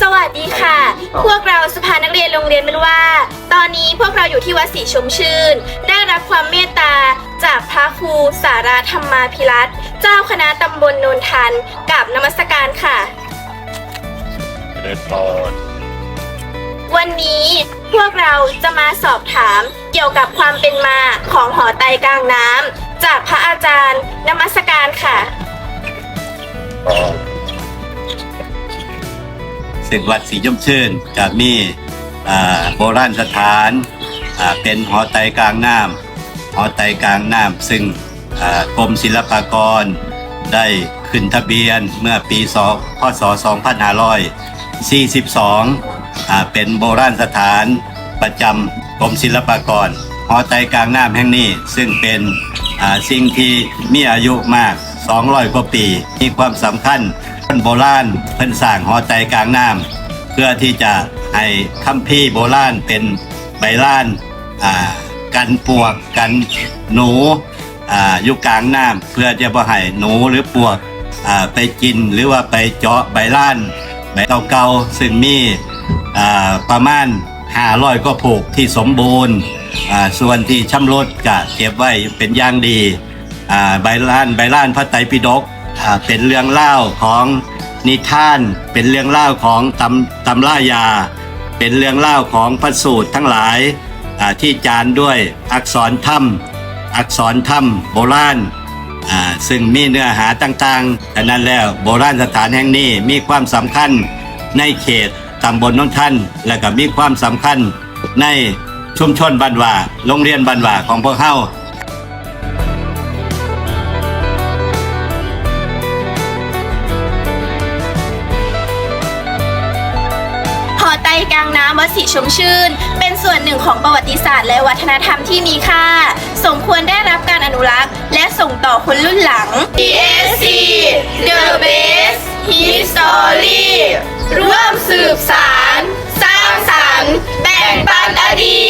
สวัสดีค่ะ พวกเราสภานักเรียนโรงเรียนมันว่า ตอนนี้พวกเราอยู่ที่วัดศรีชมชื่น ได้รับความเมตตาจากพระครูสาราธรรมาภิรัตน์เจ้าคณะตำบลโนนทันกับนมัสการค่ะเดินพรวันนี้พวกเราจะมาสอบถามเกี่ยวกับความเป็นมาของหอไตรกลางน้ำจากพระอาจารย์นมัสการค่ะ ซึ่งวัดศรีชมชื่นจะมีโบราณสถานเป็นหอไตกลางน้ำหอไตกลางน้ำซึ่งกรมศิลปากรได้ขึ้นทะเบียนเมื่อปี2พศ 2542อ่าเป็นโบราณสถานประจำกรมศิลปากรหอไตกลางน้ำแห่งนี้ซึ่งเป็นสิ่งที่มีอายุมาก 200 กว่าปี มีความสำคัญ นโบราณเพิ่นสร้างหอไตรกลางน้ำเพื่อที่จะให้คัมภีร์โบราณเป็นใบล้านอ่ากันปวกกันหนูอ่าอยู่กลางน้ำเพื่อจะบ่ให้หนูหรือปวกอ่าไปกินหรือว่าไปเจาะใบล้านใบเก่าๆซึ่งมีอ่าประมาณ500ก็ผูกที่สมบูรณ์อ่าส่วนที่ชำรุดก็เก็บไว้เป็นอย่างดีอ่าใบล้านใบล้านพระไตรปิฎก อ่าเป็นเรื่องเล่าของนิทาน เป็นเรื่องเล่าของตำตำล่ายา เป็นเรื่องเล่าของพระสูตรทั้งหลายอ่าที่จานด้วยอักษรถ้ำอักษรถ้ำโบราณอ่าซึ่งมีเนื้อหาต่างๆดังนั้นแล้วโบราณสถานแห่งนี้มีความสำคัญในเขตตำบลนนท่าน และก็มีความสำคัญในชุมชนบ้านว่าโรงเรียนบ้านว่าของพวกเฮา กลางน้ำวัดศรีชมชื่น เป็นส่วนหนึ่งของประวัติศาสตร์และวัฒนธรรมที่มีค่า สมควรได้รับการอนุรักษ์ และส่งต่อคนรุ่นหลัง DSC The Best History ร่วมสืบสาร สร้างสรรค์ แบ่งปันอดีต